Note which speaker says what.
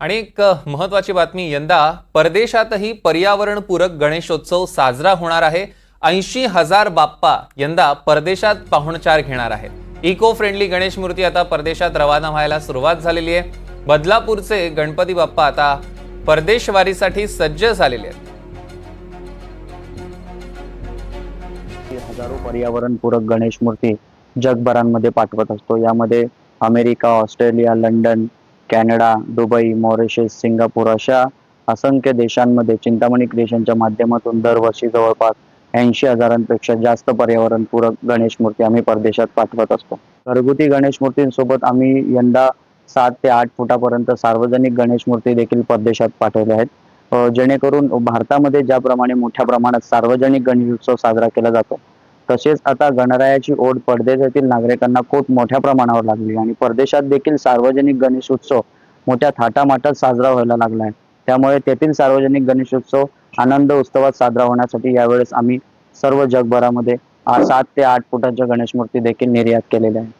Speaker 1: आणि एक महत्वाची बातमी यंदा परदेशातही पर्यावरणपूरक गणेशोत्सव साजरा होणार आहे. ऐंशी हजार बाप्पा यंदा परदेशात पाहुणचार घेणार आहेत. इको फ्रेंडली गणेश मूर्ती आता परदेशात रवाना व्हायला सुरुवात झालेली आहे. बदलापूरचे गणपती बाप्पा आता परदेशवारीसाठी सज्ज झालेले आहेत.
Speaker 2: हजारो पर्यावरणपूरक गणेश मूर्ती जगभरांमध्ये पाठवत असतो. यामध्ये America Australia London Canada Dubai Mauritius Singapore अशा असंख्य देशांमध्ये चिंतामणी क्रिएशनच्या माध्यमातून दरवर्षी जवळपास ऐंशी हजारांपेक्षा जास्त पर्यावरणपूरक गणेश मूर्ती आम्ही परदेशात पाठवत असतो. घरगुती गणेश मूर्तींसोबत आम्ही यंदा सात ते आठ फुटापर्यंत सार्वजनिक गणेश मूर्ती देखील परदेशात पाठवल्या आहेत. जेणेकरून भारतामध्ये ज्याप्रमाणे मोठ्या प्रमाणात सार्वजनिक गणेशोत्सव साजरा केला जातो तसेच आता गणरायाची ओढ परदेशातील नागरिकांना खूप मोठ्या प्रमाणावर लागली आणि परदेशात देखील सार्वजनिक गणेशोत्सव मोठ्या थाटामाटात साजरा व्हायला लागला आहे त्यामुळे तेथील सार्वजनिक गणेशोत्सव आनंद उत्सवात साजरा होण्यासाठी यावेळेस आम्ही सर्व जगभरामध्ये सात ते आठ फुटाच्या गणेश मूर्ती देखील निर्यात केलेल्या आहेत.